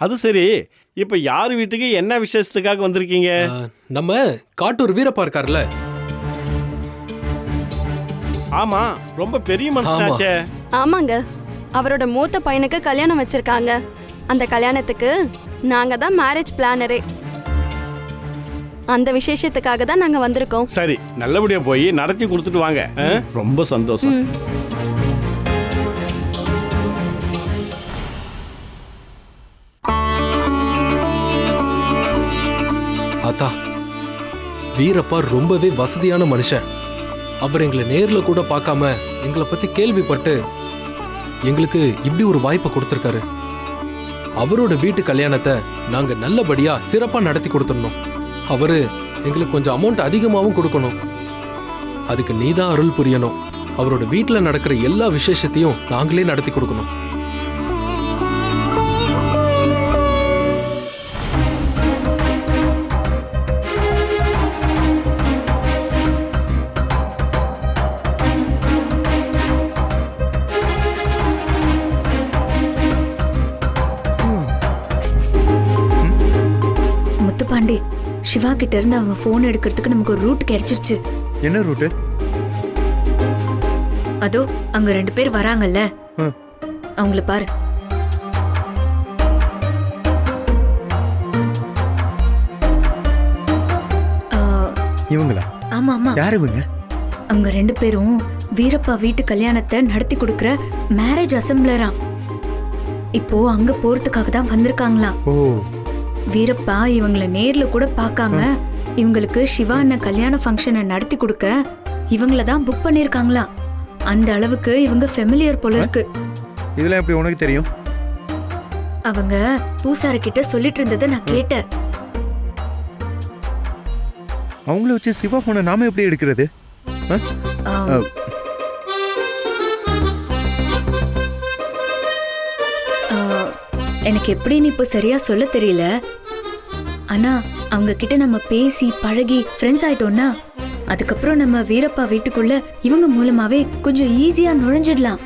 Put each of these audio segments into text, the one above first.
அது சரி. இப்ப யார் வீட்டுக்கு என்ன விசேஷத்துக்காக வந்திருக்கீங்க? நம்ம காட்டூர் வீரப்பா இருக்கார்ல ஆமா ரொம்ப பெரிய மனுஷனாச்சே. ஆமாங்க. அவரோட மூத்த பையனுக்கு கல்யாணம் வச்சிருக்காங்க. அந்த கல்யாணத்துக்கு நாங்க தான் மேரேஜ் பிளானரே அந்த விசேஷத்துக்காக தான் நாங்க வந்திருக்கோம். சரி நல்லபடியா போய் நடத்தி கொடுத்துட்டு வாங்க. ஆ? ரொம்ப சந்தோஷம். ம். வீரப்பா ரொம்பவே வசதியான மனுஷன். அவர் எங்களை நேரில் கூட பார்க்காம எங்களை பற்றி கேள்விப்பட்டு எங்களுக்கு இப்படி ஒரு வாய்ப்பை கொடுத்துருக்காரு. அவரோட வீட்டு கல்யாணத்தை நாங்கள் நல்லபடியாக சிறப்பாக நடத்தி கொடுத்துடணும். அவர் எங்களுக்கு கொஞ்சம் அமௌண்ட் அதிகமாகவும் கொடுக்கணும். அதுக்கு நீதான் அருள் புரியணும். அவரோட வீட்டில் நடக்கிற எல்லா விசேஷத்தையும் நாங்களே நடத்தி கொடுக்கணும். சிவா கிட்ட இருந்து அவங்க ஃபோன் எடுக்கிறதுக்கு நமக்கு ஒரு ரூட் கிடைச்சிருச்சு. என்ன ரூட்டு அதோ அங்க ரெண்டு பேர் வராங்கல்ல. அவங்கள பாரு. இவங்களா? ஆமா ஆமா. யார் இவங்க? அவங்க ரெண்டு பேரும் வீரப்பா வீட்டு கல்யாணத்தை நடத்தி கொடுக்கற மேரேஜ் அசம்பிளரா இப்போ அங்க போறதுக்காக தான் வந்திருக்காங்களாம். ஓ. வீரப்பா இவங்கள நேர்ல கூட பார்க்காம இவங்களுக்கு சிவா அண்ணன் கல்யாண ஃபங்க்ஷனை நடத்தி கொடுக்க இவங்கள தான் புக் பண்ணிருக்காங்களாம் அந்த அளவுக்கு இவங்க ஃபெமிலியர் போல இருக்கு. இதெல்லாம் எப்படி உனக்கு தெரியும்? அவங்க பூசாரி கிட்ட சொல்லிட்டு இருந்ததை நான் கேட்டேன். அவங்கள வச்சு சிவா போனை நாம எப்படி எடுக்கிறது? எனக்கு எப்படின்னு இப்போ சரியா சொல்ல தெரியல? ஆனா அவங்க கிட்ட நம்ம பேசி பழகி ஃப்ரெண்ட்ஸ் ஆயிட்டோம்னா அதுக்கப்புறம் நம்ம வீரப்பா வீட்டுக்குள்ள இவங்க மூலமாவே கொஞ்சம் ஈஸியா நுழைஞ்சிடலாம்.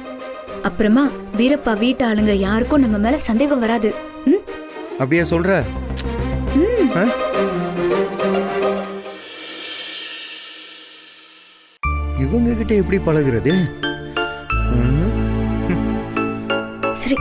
அப்புறமா வீரப்பா வீட்டு ஆளுங்க யாருக்கும் நம்ம மேல சந்தேகம் வராது. ம்? அப்படியே சொல்ற. ம். இவங்க கிட்ட எப்படி பழகுறது? சரி.